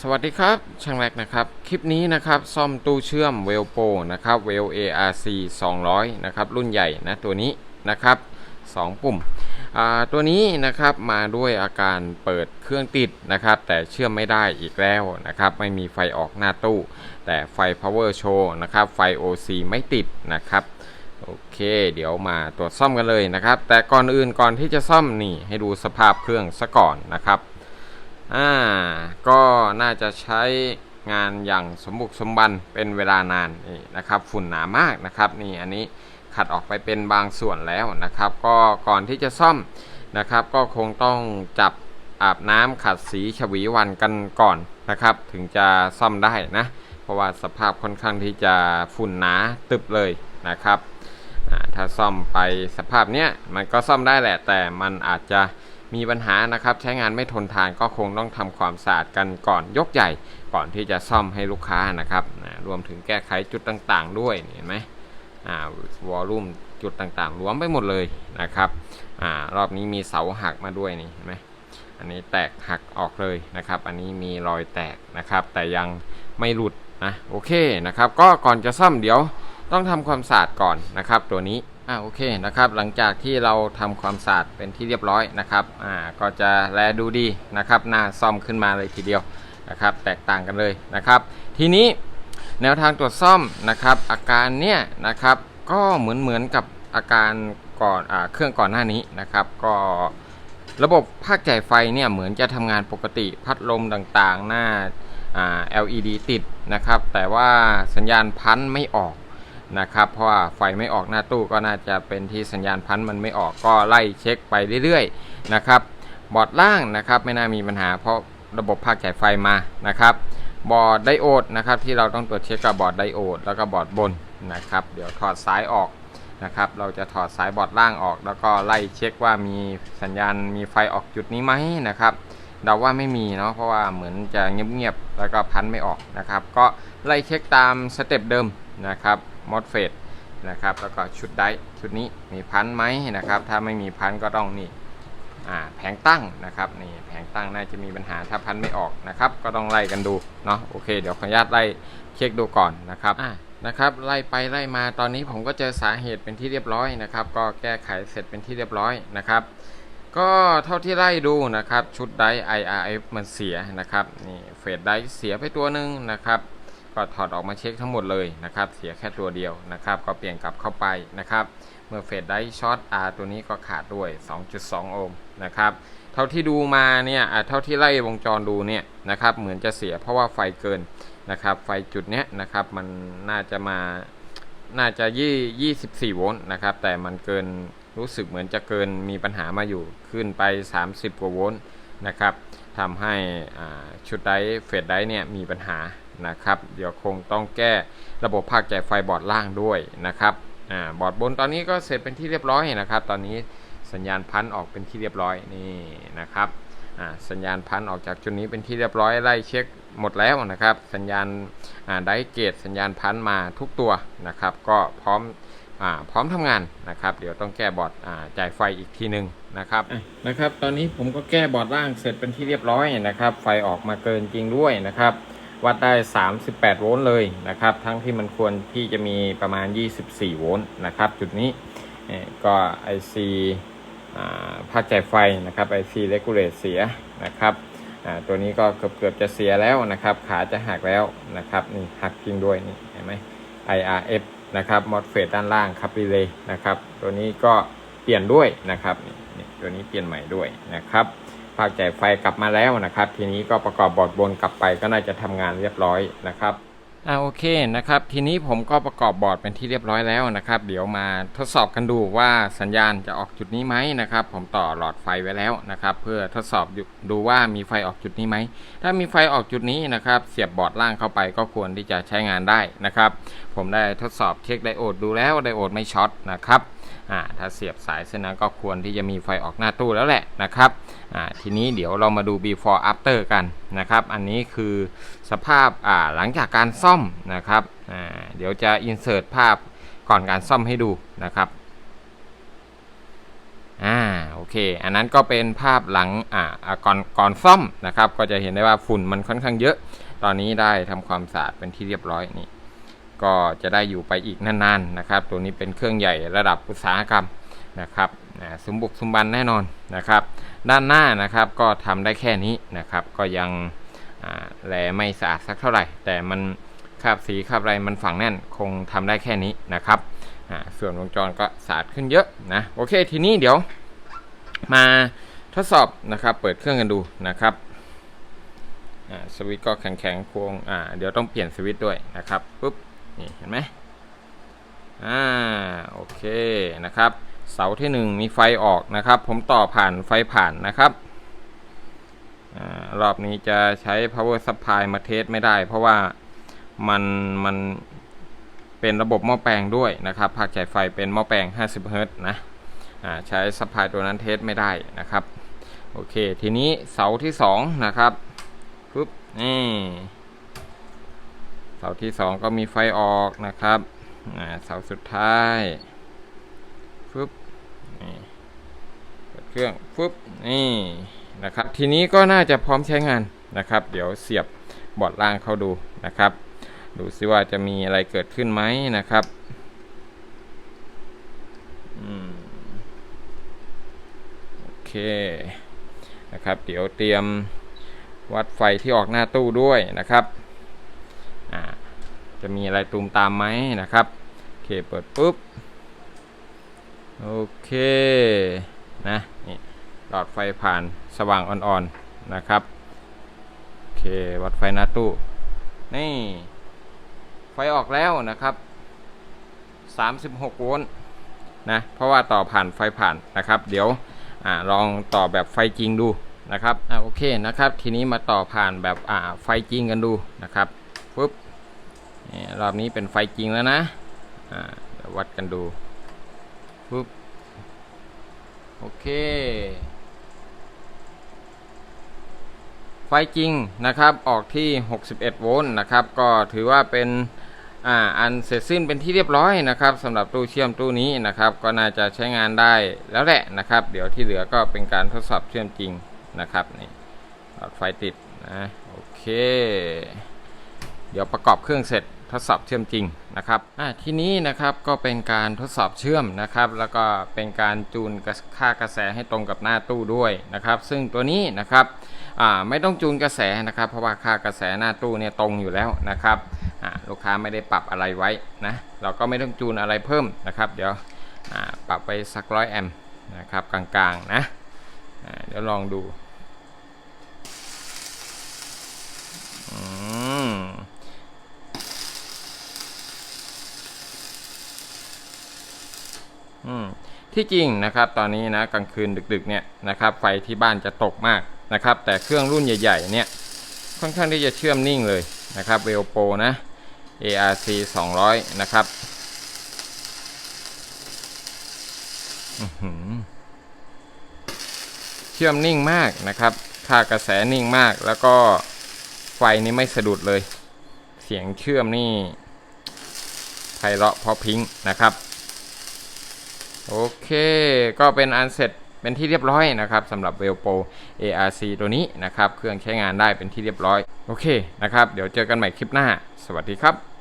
สวัสดีครับ ช่างแรกนะครับ คลิปนี้นะครับ ซ่อมตู้เชื่อมเวลโปนะครับเวล ARC 200 นะครับ รุ่นใหญ่นะตัวนี้นะครับ 2 ปุ่ม ตัวนี้นะครับมาด้วยอาการเปิดเครื่องติดนะครับ แต่เชื่อมไม่ได้อีกแล้วนะครับ ไม่มีไฟออกหน้าตู้ แต่ไฟ power show นะครับ ไฟ OC ไม่ติดนะครับโอเค เดี๋ยวมาตรวจซ่อมกันเลยนะครับ แต่ก่อนอื่นก่อนที่จะซ่อมนี่ให้ดูสภาพเครื่องซะก่อนนะครับ อ่าก็น่าจะใช้งานอย่างสมบุกสมบันเป็นเวลานานนี่นะครับ ฝุ่นหนามากนะครับนี่อันนี้ขัดออกไปเป็นบางส่วนแล้วนะครับ ก็ก่อนที่จะซ่อมนะครับ ก็คงต้องจับอาบน้ำขัดสีฉวีวันกันก่อนนะครับ ถึงจะซ่อมได้นะ เพราะว่าสภาพค่อนข้างที่จะฝุ่นหนาตึบเลยนะครับอ่าถ้าซ่อมไปสภาพเนี้ยมันก็ซ่อมได้แหละแต่มันอาจจะ มีปัญหานะครับใช้งานไม่ทนทานก็คงต้องทำความสะอาดกันก่อนยกใหญ่ก่อนที่จะซ่อมให้ลูกค้านะครับรวมถึงแก้ไขจุดต่างๆ ด้วยเห็นไหมอ่าวอลลุ่มจุดต่างๆรวมไปหมดเลยนะครับอ่ารอบนี้มีเสาหักมาด้วยนี่เห็นไหมอันนี้แตกหักออกเลยนะครับ อันนี้มีรอยแตกนะครับ แต่ยังไม่หลุดนะโอเคนะครับ ก็ก่อนจะซ่อมเดี๋ยวต้องทำความสะอาดก่อนนะครับ ตัวนี้ อ่าโอเคนะครับหลังจากที่เราทำความสะอาดเป็นที่เรียบร้อยนะครับอ่าก็จะแลดูดีนะครับหน้าซ่อมขึ้นมาเลยทีเดียวนะครับ แตกต่างกันเลยนะครับ ทีนี้แนวทางตรวจซ่อมนะครับ อาการเนี้ยนะครับก็เหมือนเหมือนกับอาการก่อนอ่าเครื่องก่อนหน้านี้นะครับ ก็ระบบภาคจ่ายไฟเนี่ยเหมือนจะทำงานปกติพัดลมต่างๆ หน้าอ่า LED ติดนะครับ แต่ว่าสัญญาณพันไม่ออก นะครับ เพราะว่าไฟไม่ออกหน้าตู้ก็น่าจะเป็นที่สัญญาณพันธุ์มันไม่ออกก็ไล่เช็คไปเรื่อยๆนะครับบอร์ดล่างนะครับไม่น่ามีปัญหาเพราะระบบภาคจ่ายไฟมานะครับบอร์ดไดโอดนะครับที่เราต้องตรวจเช็คกับบอร์ดไดโอดแล้วก็บอร์ดบนนะครับเดี๋ยวถอดสายออกนะครับเราจะถอดสายบอร์ดล่างออก แล้วก็ไล่เช็คว่ามีสัญญาณมีไฟออกจุดนี้ไหมนะครับเดาว่าไม่มีเนาะเพราะว่าเหมือนจะเงียบๆแล้วก็พันไม่ออกนะครับ ก็ไล่เช็คตามสเต็ปเดิมนะครับ มอดเฟดนะครับแล้วก็ชุดไดชุดนี้มีพันไหมนะครับ ถ้าไม่มีพันก็ต้องนี่แผงตั้งนะครับนี่แผงตั้งน่าจะมีปัญหาถ้าพันไม่ออกนะครับ ก็ต้องไล่กันดูเนาะโอเค เดี๋ยวขออนุญาตไล่เช็คดูก่อนนะครับนะครับไล่ไปไล่มาตอนนี้ผมก็เจอสาเหตุเป็นที่เรียบร้อยนะครับ ก็แก้ไขเสร็จเป็นที่เรียบร้อยนะครับ ก็เท่าที่ไล่ดูนะครับชุดได IRF มันเสียนะครับนี่เฟดไดเสียไปตัวหนึ่งนะครับ ก็ถอดออกมาเช็คทั้งหมดเลยนะครับ เสียแค่ตัวเดียวนะครับ ก็เปลี่ยนกลับเข้าไปนะครับ เมื่อเฟดได้ช็อต R ตัวนี้ก็ขาดด้วย 2.2 โอห์มนะครับ เท่าที่ดูมาเนี่ยเท่าที่ไล่วงจรดูเนี่ยนะครับ เหมือนจะเสียเพราะว่าไฟเกินนะครับ ไฟจุดเนี้ยนะครับมันน่าจะมาน่าจะยี่24โวลต์นะครับ แต่มันเกินรู้สึกเหมือนจะเกินมีปัญหามาอยู่ขึ้นไป 30 กว่าโวลต์นะครับทำให้ชุดไดเฟดไดเนี่ยมีปัญหา นะครับ เดี๋ยวคงต้องแก้ระบบภาคจ่ายไฟบอร์ดล่างด้วยนะครับอ่าบอร์ดบนตอนนี้ก็เสร็จเป็นที่เรียบร้อยนะครับ ตอนนี้สัญญาณพันออกเป็นที่เรียบร้อยนี่นะครับอ่าสัญญาณพันออกจากจุดนี้เป็นที่เรียบร้อยไล่เช็คหมดแล้วนะครับ สัญญาณอ่าไดเกตสัญญาณพันมาทุกตัวนะครับ ก็พร้อมอพร้อมทำงานนะครับ เดี๋ยวต้องแก้บอร์ดจ่ายไฟอีกทีหนึ่งนะครับนะครับ ตอนนี้ผมก็แก้บอร์ดล่างเสร็จเป็นที่เรียบร้อยนะครับ ไฟออกมาเกินจริงด้วยนะครับ วัดได้ 38 โวลต์เลยนะครับ ทั้งที่มันควรที่จะมีประมาณ 24 โวลต์นะครับ จุดนี้เอ่อก็ IC อ่าภาคจ่ายไฟนะครับ IC regulate เสียนะครับอ่าตัวนี้ก็เกือบเกือบจะเสียแล้วนะครับ ขาจะหักแล้วนะครับนี่หักจริงด้วยนี่เห็นไหม IRF นะครับมอดเฟดด้านล่างครับรีเลย์นะครับ ตัวนี้ก็เปลี่ยนด้วยนะครับนี่ตัวนี้เปลี่ยนใหม่ด้วยนะครับ ภาคจ่ายไฟกลับมาแล้วนะครับ ทีนี้ก็ประกอบบอร์ดบนกลับไปก็น่าจะทำงานเรียบร้อยนะครับอ่าโอเคนะครับ ทีนี้ผมก็ประกอบบอร์ดเป็นที่เรียบร้อยแล้วนะครับ เดี๋ยวมาทดสอบกันดูว่าสัญญาณจะออกจุดนี้ไหมนะครับ ผมต่อหลอดไฟไว้แล้วนะครับ เพื่อทดสอบดูว่ามีไฟออกจุดนี้ไหมถ้ามีไฟออกจุดนี้นะครับ เสียบบอร์ดล่างเข้าไปก็ควรที่จะใช้งานได้นะครับ ผมได้ทดสอบเช็คไดโอดดูแล้วไดโอดไม่ช็อตนะครับอ่าถ้าเสียบสายเส้นนั้นก็ควรที่จะมีไฟออกหน้าตู้แล้วแหละนะครับ ทีนี้เดี๋ยวเรามาดู before after กันนะครับ อันนี้คือสภาพอ่าหลังจากการซ่อมนะครับอ่าเดี๋ยวจะ insert ภาพก่อนการซ่อมให้ดูนะครับอ่าโอเค อันนั้นก็เป็นภาพหลังอ่าก่อนก่อนซ่อมนะครับ ก็จะเห็นได้ว่าฝุ่นมันค่อนข้างเยอะ ตอนนี้ได้ทำความสะอาดเป็นที่เรียบร้อยนี่ก็จะได้อยู่ไปอีกนานๆนะครับ ตัวนี้เป็นเครื่องใหญ่ระดับอุตสาหกรรมนะครับ สมบุกสมบันแน่นอนนะครับ ด้านหน้านะครับก็ทำได้แค่นี้นะครับ ก็ยังอ่าแลไม่สะอาดสักเท่าไหร่ แต่มันคราบสีคราบอะไรมันฝังแน่นคงทำได้แค่นี้นะครับส่วนวงจรก็สะอาดขึ้นเยอะนะโอเคทีนี้เดี๋ยวมาทดสอบนะครับเปิดเครื่องกันดูนะครับสวิตก็แข็งๆควงอ่าเดี๋ยวต้องเปลี่ยนสวิตด้วยนะครับปุ๊บนี่เห็นไหมอ่าโอเคนะครับ เสาที่หนึ่งมีไฟออกนะครับ ผมต่อผ่านไฟผ่านนะครับอรอบนี้จะใช้ power supply มาเทสไม่ได้ เพราะว่ามันมันเป็นระบบหม้อแปลงด้วยนะครับภาคจ่ายไฟเป็นหม้อแปลง 50เฮิรต์นะอ่าใช้สปายตัวนั้นเทสไม่ได้นะครับ โอเค ทีนี้เสาที่สองนะครับปุ๊บนี่เสาที่สองก็มีไฟออกนะครับอ่าเสาสุดท้าย นี่เปิดเครื่องปุ๊บนี่นะครับทีนี้ก็น่าจะพร้อมใช้งานนะครับ เดี๋ยวเสียบบอร์ดล่างเข้าดูนะครับ ดูซิว่าจะมีอะไรเกิดขึ้นไหมนะครับอโอเคนะครับ เดี๋ยวเตรียมวัดไฟที่ออกหน้าตู้ด้วยนะครับจะมีอะไรตูมตามไหมนะครับโอเคเปิดปุ๊บ โอเคนะนี่หลอดไฟผ่านสว่างอ่อนๆนะครับ โอเค วัดไฟหน้าตู้ นี่ ไฟออกแล้วนะครับ 36 โวลต์นะเพราะว่าต่อผ่านไฟผ่านนะครับ เดี๋ยวอ่าลองต่อแบบไฟจริงดูนะครับอ่าโอเคนะครับ ทีนี้มาต่อผ่านแบบอ่าไฟจริงกันดูนะครับปุ๊บนี่รอบนี้เป็นไฟจริงแล้วนะอ่าวัดกันดู ปุ๊บโอเค ไฟจริงนะครับออกที่ 61 โวลต์นะครับ ก็ถือว่าเป็นอ่าอันเสร็จสิ้นเป็นที่เรียบร้อยนะครับสำหรับตู้เชื่อมตู้นี้นะครับ ก็น่าจะใช้งานได้แล้วแหละนะครับ เดี๋ยวที่เหลือก็เป็นการทดสอบเชื่อมจริงนะครับนี่หลอดไฟติดนะโอเค เดี๋ยวประกอบเครื่องเสร็จทดสอบเชื่อมจริง นะครับทีนี้นะครับก็เป็นการทดสอบเชื่อมนะครับ แล้วก็เป็นการจูนค่ากระแสให้ตรงกับหน้าตู้ด้วยนะครับ ซึ่งตัวนี้นะครับไม่ต้องจูนกระแสนะครับ เพราะว่าค่ากระแสหน้าตู้เนี่ยตรงอยู่แล้วนะครับลูกค้าไม่ได้ปรับอะไรไว้นะเราก็ไม่ต้องจูนอะไรเพิ่มนะครับ เดี๋ยวปรับไปสักร้อยแอมป์นะครับกลางๆนะเดี๋ยวลองดูอืม อืม ที่จริงนะครับตอนนี้นะกลางคืนดึกๆเนี่ยนะครับไฟที่บ้านจะตกมากนะครับแต่เครื่องรุ่นใหญ่ๆเนี่ยค่อนข้างที่จะเชื่อมนิ่งเลยนะครับเวลโปนะ ARC 200 นะครับเชื่อมนิ่งมากนะครับ ค่ากระแสนิ่งมาก แล้วก็ไฟนี่ไม่สะดุดเลย เสียงเชื่อมนี่ไพเราะเพราะพิงนะครับ โอเค ก็เป็นอันเสร็จเป็นที่เรียบร้อยนะครับสำหรับ w e l p o ARC ตัวนี้นะครับ เครื่องใช้งานได้เป็นที่เรียบร้อย โอเคนะครับ เดี๋ยวเจอกันใหม่คลิปหน้า สวัสดีครับ